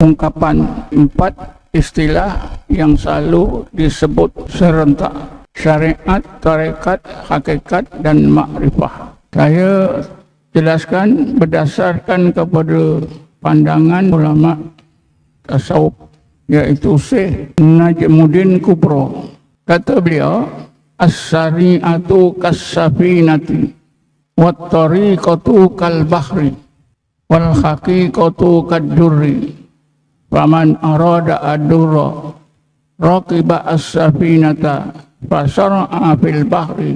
ungkapan empat istilah yang selalu disebut serentak. Syariat, tarekat, hakikat dan makrifah. Saya jelaskan berdasarkan kepada pandangan ulama tasawuf iaitu Syekh Najmuddin Kubro. Kata beliau, As-sari'atu kas-safinati wat tariqatu kal bahri faman arada ad-durra raqiba as-safinata fasar'a fil bahri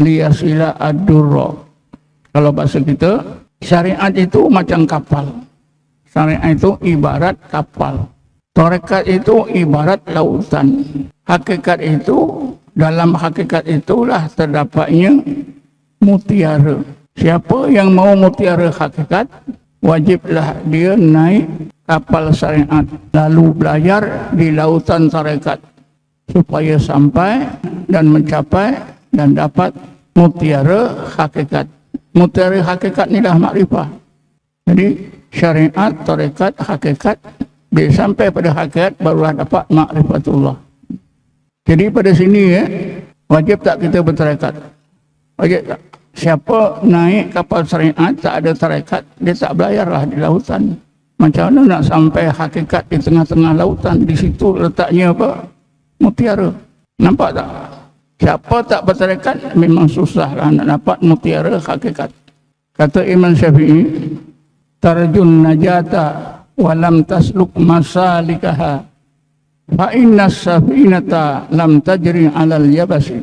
liyasila ad-durra. Kalau bahasa kita syariat itu macam kapal. Syariat itu ibarat kapal. Tarekat itu ibarat lautan. Hakikat itu dalam hakikat itulah terdapatnya mutiara. Siapa yang mau mutiara hakikat, wajiblah dia naik kapal syariat lalu belajar di lautan tarekat supaya sampai dan mencapai dan dapat mutiara hakikat. Mutiara hakikat ni dah makrifah. Jadi syariat, tarekat, hakikat dia sampai pada hakikat barulah dapat makrifatullah. Jadi pada sini ya, wajib tak kita bertarekat? Wajib tak? Siapa naik kapal syariat tak ada tarekat, dia tak belayarlah di lautan. Macam mana nak sampai hakikat di tengah-tengah lautan? Di situ letaknya apa? Mutiara. Nampak tak? Siapa tak bertarekat, memang susahlah nak dapat mutiara hakikat. Kata Imam Syafi'i, Tarjun najata walam tasluk masalikaha fa inna safinata lam tajri alal yabasi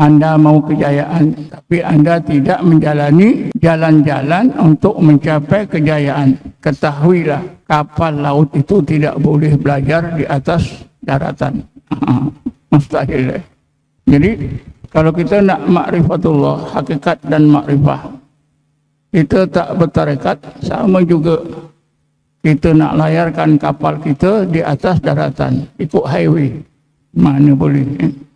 anda mau kejayaan tapi anda tidak menjalani jalan-jalan untuk mencapai kejayaan. Ketahuilah kapal laut itu tidak boleh belajar di atas daratan. Mustahil. Jadi kalau kita nak makrifatullah hakikat dan makrifah kita tak bertarekat sama juga. Kita nak layarkan kapal kita di atas daratan ikut highway. Mana boleh eh?